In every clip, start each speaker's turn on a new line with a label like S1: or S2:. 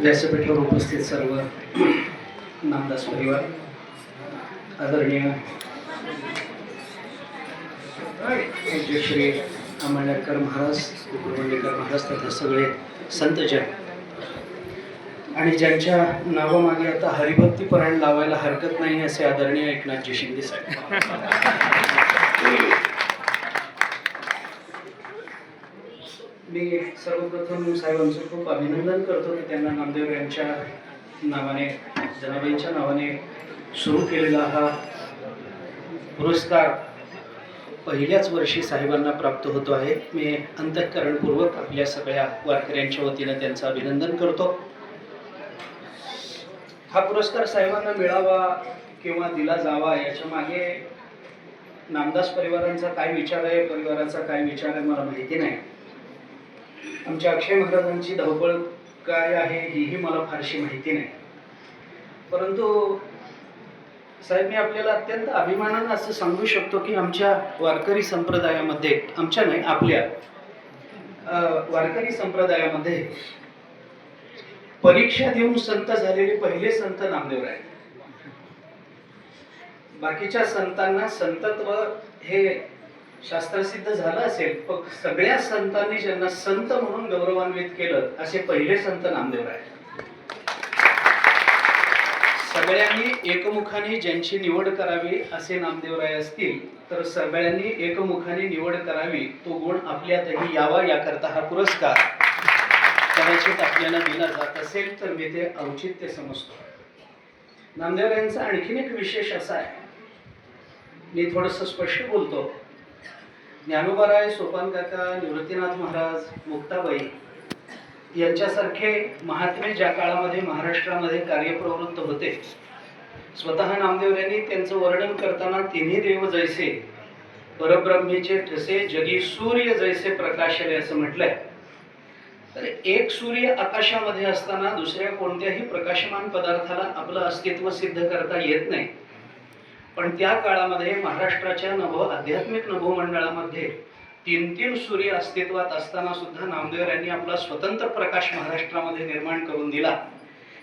S1: व्यासपीठावर उपस्थित सर्व नामदास परिवार आदरणीय पूज्य श्री आंबेडकर महाराज कुकुरवंडेकर महाराज तथा सगळे संतजन आणि ज्यांच्या नावामागे आता हरिभक्ती परायण लावायला हरकत नाही असे आदरणीय एकनाथजी शिंदे साहेब. मी सर्वप्रथम साहेबांचं खूप अभिनंदन करतो की त्यांना नामदेव यांच्या नावाने जनाबाईंच्या नावाने सुरू केलेला हा पुरस्कार पहिल्याच वर्षी साहेबांना प्राप्त होतो आहे. मी अंतःकरणपूर्वक आपल्या सगळ्या वारकऱ्यांच्या वतीनं त्यांचं अभिनंदन करतो. हा पुरस्कार साहेबांना मिळावा किंवा दिला जावा याच्या मागे नामदास परिवारांचा काय विचार आहे परिवाराचा काय विचार आहे मला माहिती नाही. आमच्या अक्षय महाराजांची धावपळ काय आहे हीही मला फारशी माहिती नाही. परंतु साहेब मी आपल्याला अत्यंत अभिमानानं असं सांगू शकतो की आमच्या वारकरी संप्रदायामध्ये आमच्या नाही आपल्या वारकरी संप्रदायामध्ये परीक्षा देऊन संत झालेले पहिले संत नामदेव आहेत बाकीच्या संतांना संतत्व हे शास्त्रसिद्ध झालं असेल पण सगळ्या संतांनी ज्यांना संत म्हणून गौरवान्वित केलं असे पहिले संत नामदेव आहेत. सगळ्यांनी एकमुखाने ज्यांची निवड करावी असे नामदेवराय असतील तर सगळ्यांनी एकमुखाने निवड करावी तो गुण आपल्यातही यावा याकरता हा पुरस्कार. कदाचित आपल्याला दिला जात असेल तर मी ते औचित्य समजतो. नामदेवरायांचा आणखीन एक विशेष असा आहे. मी थोडस स्पष्ट बोलतो. ज्ञानोबाराय सोपान काका निवृत्तीनाथ महाराज मुक्ताबाई यांच्यासारखे महात्मे ज्या काळामध्ये महाराष्ट्रामध्ये कार्यप्रवृत्त होते स्वतः नामदेव यांनी त्यांचं वर्णन करताना तिन्ही देव जैसे परब्रह्मीचे ठसे जगी सूर्य जैसे प्रकाशले असं म्हटलंय. तर एक सूर्य आकाशामध्ये असताना दुसऱ्या कोणत्याही प्रकाशमान पदार्थाला आपलं अस्तित्व सिद्ध करता येत नाही. पण त्या काळामध्ये महाराष्ट्राच्या नभ आध्यात्मिक नभोमंडळामध्ये तीन तीन सूर्य अस्तित्वात असताना सुद्धा नामदेव यांनी आपला स्वतंत्र प्रकाश महाराष्ट्रामध्ये निर्माण करून दिला.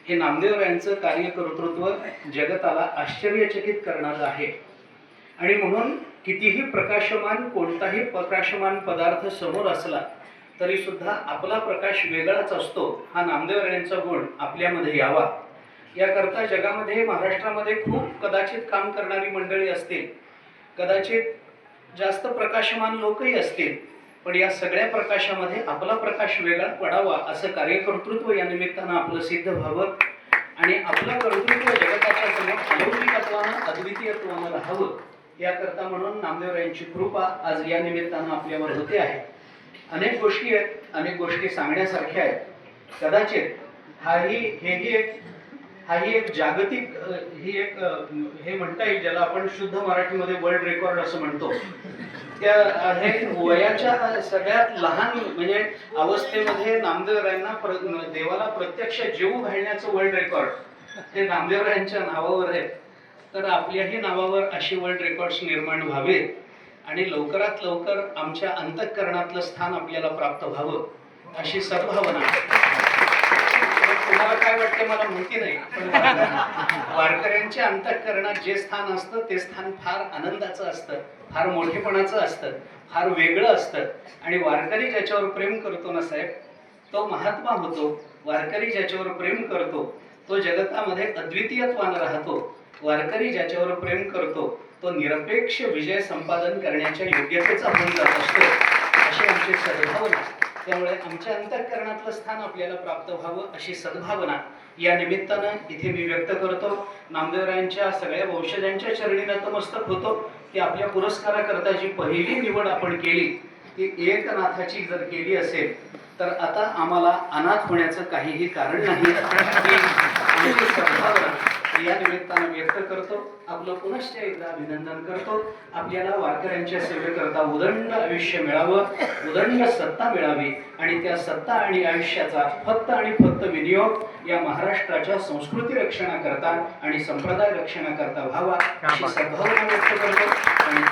S1: हे नामदेव यांचं कार्यकर्तृत्व जगताला आश्चर्यचकित करणारं आहे. आणि म्हणून कितीही प्रकाशमान कोणताही प्रकाशमान पदार्थ समोर असला तरी सुद्धा आपला प्रकाश वेगळाच असतो. हा नामदेव यांचा गुण आपल्यामध्ये यावा. याकरता जगामध्ये महाराष्ट्रामध्ये खूप कदाचित काम करणारी मंडळी असतील. कदाचित जास्त प्रकाशमान लोकही असतील. पण या सगळ्या प्रकाशामध्ये आपला प्रकाश वेगळा पडावा असं कार्यकर्तृत्व या निमित्तानं आपलं सिद्ध व्हावं. आणि आपलं कर्तृत्व जगताच्या समोर अलौकिकत्वानं अद्वितीयत्वानं राहावं. याकरता म्हणून नामदेव यांची कृपा आज या निमित्तानं आपल्यावर होते आहे. अनेक गोष्टी आहेत अनेक गोष्टी सांगण्यासारख्या आहेत. कदाचित हाही हेही एक हा ही एक जागतिक ही एक हे म्हणता येईल ज्याला आपण शुद्ध मराठीमध्ये वर्ल्ड रेकॉर्ड असं म्हणतो. त्या हे वयाच्या सगळ्यात लहान म्हणजे अवस्थेमध्ये नामदेवरायांना प्र, देवाला प्रत्यक्ष जेवू घालण्याचं वर्ल्ड रेकॉर्ड हे नामदेवरायांच्या नावावर आहे तर आपल्याही नावावर अशी वर्ल्ड रेकॉर्ड्स निर्माण व्हावेत आणि लवकरात लवकर आमच्या अंतःकरणातलं स्थान आपल्याला प्राप्त व्हावं अशी सद्भावना. म्हणजे तुम्हाला काय वाटते मला माहिती नाही वारकऱ्यांच्या अंतःकरणात जे स्थान असतं ते स्थान फार आनंदाचं असतं फार मोठेपणाचं असतं फार वेगळं असतं. आणि वारकरी ज्याच्यावर प्रेम करतो ना साहेब तो महात्मा होतो. वारकरी ज्याच्यावर प्रेम करतो तो जगतामध्ये अद्वितीयत्वानं राहतो. वारकरी ज्याच्यावर प्रेम करतो तो निरपेक्ष विजय संपादन करण्याच्या योग्यतेचा होऊन जात असतो. अशी आमची सद्भावना त्यामुळे आमच्या अंतःकरणातलं स्थान आपल्याला प्राप्त व्हावं अशी सद्भावना या निमित्तानं इथे मी व्यक्त करतो. नामदेवरायांच्या सगळ्या वंशजांच्या चरणी नतमस्तक होतो की आपल्या पुरस्काराकरता जी पहिली निवड आपण केली ती एकनाथाची जर केली असेल तर आता आम्हाला अनाथ होण्याचं काहीही कारण नाही. सद्भावना. या निमित्तानं व्यक्त करतो आपलं पुनश्च एकदा अभिनंदन करतो. आपल्याला वारकऱ्यांच्या सेवेकरता उदंड आयुष्य मिळावं उदंड सत्ता मिळावी आणि त्या सत्ता आणि आयुष्याचा फक्त आणि फक्त विनियोग या महाराष्ट्राच्या संस्कृती रक्षणाकरता आणि संप्रदाय रक्षणाकरता व्हावा अशी सद्भावना व्यक्त करतो. आणि